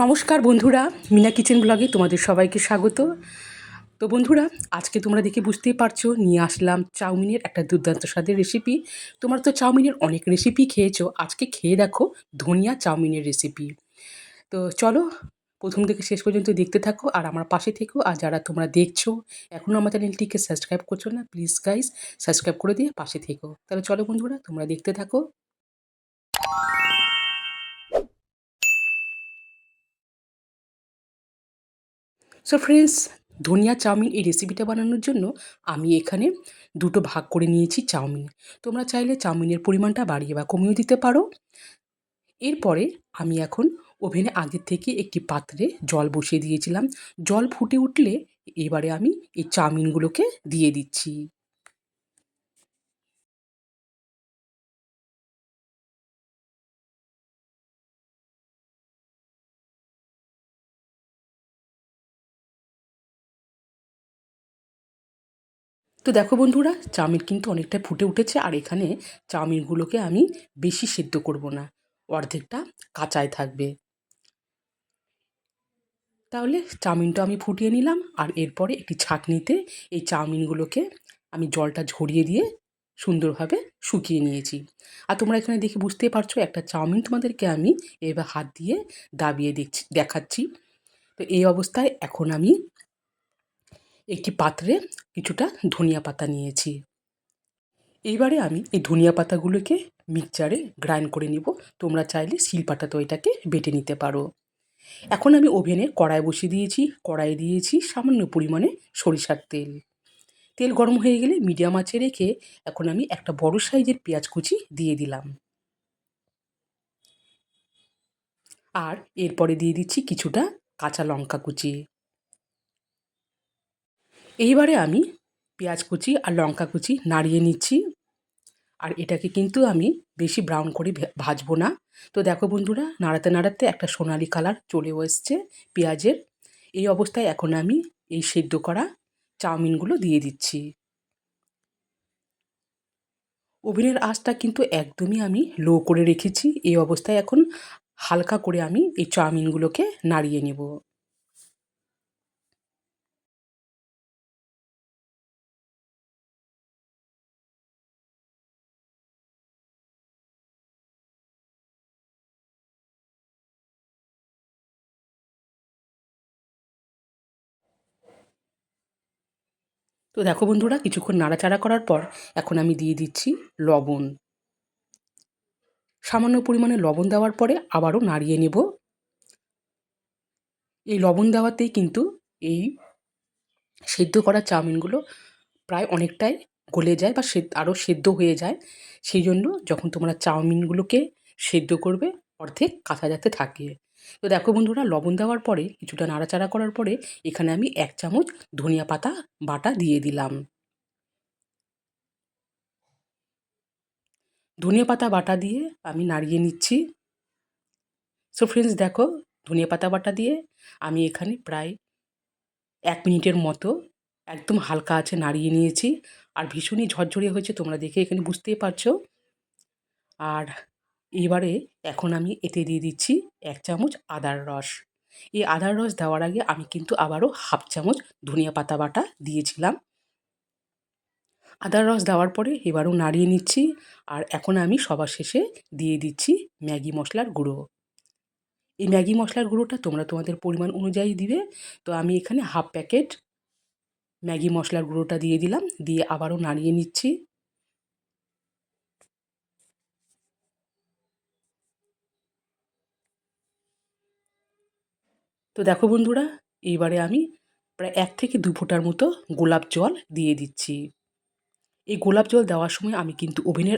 নমস্কার বন্ধুরা, মিনা কিচেন ব্লগে তোমাদের সবাইকে স্বাগত। তো বন্ধুরা, আজকে তোমরা দেখে বুঝতেই পারছ, নিয়ে আসলাম চাউমিনের একটা দুর্দান্ত স্বাদের রেসিপি তোমরা তো চাউমিনের অনেক রেসিপি খেয়েছো, আজকে খেয়ে দেখো ধনিয়া চাউমিনের রেসিপি তো চলো, প্রথম থেকে শেষ পর্যন্ত দেখতে থাকো আর আমার পাশে থেকো। আর যারা তোমরা দেখছ এখনও আমার চ্যানেলটিকে সাবস্ক্রাইব করছ না প্লিজ গাইজ সাবস্ক্রাইব করে দিয়ে পাশে থেকো। তাহলে চলো বন্ধুরা, তোমরা দেখতে থাকো। সো ফ্রেন্ডস ধনিয়া চাউমিন এই রেসিপিটা বানানোর জন্য আমি এখানে দুটো ভাগ করে নিয়েছি চাউমিন। তোমরা চাইলে চাউমিনের পরিমাণটা বাড়িয়ে বা কমিয়ে দিতে পারো। এরপরে আমি এখন ওভেনে আগে থেকে একটি পাত্রে জল বসিয়ে দিয়েছিলাম। জল ফুটে উঠলে এবারে আমি এই চাউমিনগুলোকে দিয়ে দিচ্ছি। তো দেখো বন্ধুরা, চাউমিন কিন্তু অনেকটা ফুটে উঠেছে আর এখানে চাউমিনগুলোকে আমি বেশি সেদ্ধ করব না, অর্ধেকটা কাঁচায় থাকবে। তাহলে চাউমিনটা আমি ফুটিয়ে নিলাম আর এরপরে একটি ছাঁকনিতে এই চাউমিনগুলোকে আমি জলটা ঝরিয়ে দিয়ে সুন্দরভাবে শুকিয়ে নিয়েছি। আর তোমরা এখানে দেখে বুঝতেই পারছ একটা চাউমিন তোমাদেরকে আমি এবার হাত দিয়ে দাবিয়ে দেখছি, দেখাচ্ছি। তো এই অবস্থায় এখন আমি একটি পাত্রে কিছুটা ধনিয়া পাতা নিয়েছি। এইবারে আমি এই ধনিয়া পাতাগুলোকে মিক্সচারে গ্রাইন্ড করে নিব। তোমরা চাইলে শিলপাটাতেও এটাকে বেটে নিতে পারো। এখন আমি ওভেনে কড়াই বসিয়ে দিয়েছি। কড়াই দিয়েছি সামান্য পরিমাণে সরিষার তেল। তেল গরম হয়ে গেলে মিডিয়াম আঁচে রেখে এখন আমি একটা বড় সাইজের পেঁয়াজ কুচি দিয়ে দিলাম। আর এরপরে দিয়ে দিচ্ছি কিছুটা কাঁচা লঙ্কা কুচি। এইবারে আমি পেঁয়াজ কুচি আর লঙ্কা কুচি নাড়িয়ে নিচ্ছি। আর এটাকে কিন্তু আমি বেশি ব্রাউন করে ভাজবো না। তো দেখো বন্ধুরা, নাড়াতে নাড়াতে একটা সোনালি কালার চলেও এসছে পেঁয়াজের। এই অবস্থায় এখন আমি এই সেদ্ধ করা চাউমিনগুলো দিয়ে দিচ্ছি। ওভেনের আঁচটা কিন্তু একদমই আমি লো করে রেখেছি। এই অবস্থায় এখন হালকা করে আমি এই চাউমিনগুলোকে নাড়িয়ে নেব। তো দেখো বন্ধুরা, কিছুক্ষণ নাড়াচাড়া করার পর এখন আমি দিয়ে দিচ্ছি লবণ। সামান্য পরিমাণে লবণ দেওয়ার পরে আবারও নাড়িয়ে নেব। এই লবণ দেওয়াতেই কিন্তু এই সেদ্ধ করা চাউমিনগুলো প্রায় অনেকটাই গলে যায় বা আরও সেদ্ধ হয়ে যায়। সেই জন্য যখন তোমরা চাউমিনগুলোকে সেদ্ধ করবে, অর্ধেক কাঁচা যাতে থাকে। তো দেখো বন্ধুরা, লবণ দেওয়ার পরে, কিছুটা নাড়াচাড়া করার পরে, এখানে আমি এক চামচ ধনিয়া পাতা বাটা দিয়ে দিলাম। ধনিয়া পাতা বাটা দিয়ে আমি নাড়িয়ে নিচ্ছি। সো ফ্রেন্ডস দেখো, ধনিয়া পাতা বাটা দিয়ে আমি এখানে প্রায় এক মিনিটের মতো একদম হালকা আছে নাড়িয়ে নিয়েছি। আর ভীষণই ঝরঝরে হয়েছে, তোমরা দেখে এখানে বুঝতেই পারছ। আর এবারে এখন আমি এতে দিয়ে দিচ্ছি এক চামচ আদার রস। এই আদার রস দেওয়ার আগে আমি কিন্তু আবারও হাফ চামচ ধনিয়া পাতা বাটা দিয়েছিলাম। আদার রস দেওয়ার পরে এবারও নাড়িয়ে নিচ্ছি আর এখন আমি সবার শেষে দিয়ে দিচ্ছি ম্যাগি মশলার গুঁড়ো। এই ম্যাগি মশলার গুঁড়োটা তোমরা তোমাদের পরিমাণ অনুযায়ী দিবে। তো আমি এখানে হাফ প্যাকেট ম্যাগি মশলার গুঁড়োটা দিয়ে দিলাম। দিয়ে আবারও নাড়িয়ে নিচ্ছি। তো দেখো বন্ধুরা, এইবারে আমি প্রায় এক থেকে দু ফোঁটার মতো গোলাপ জল দিয়ে দিচ্ছি। এই গোলাপ জল দেওয়ার সময় আমি কিন্তু ওভেনের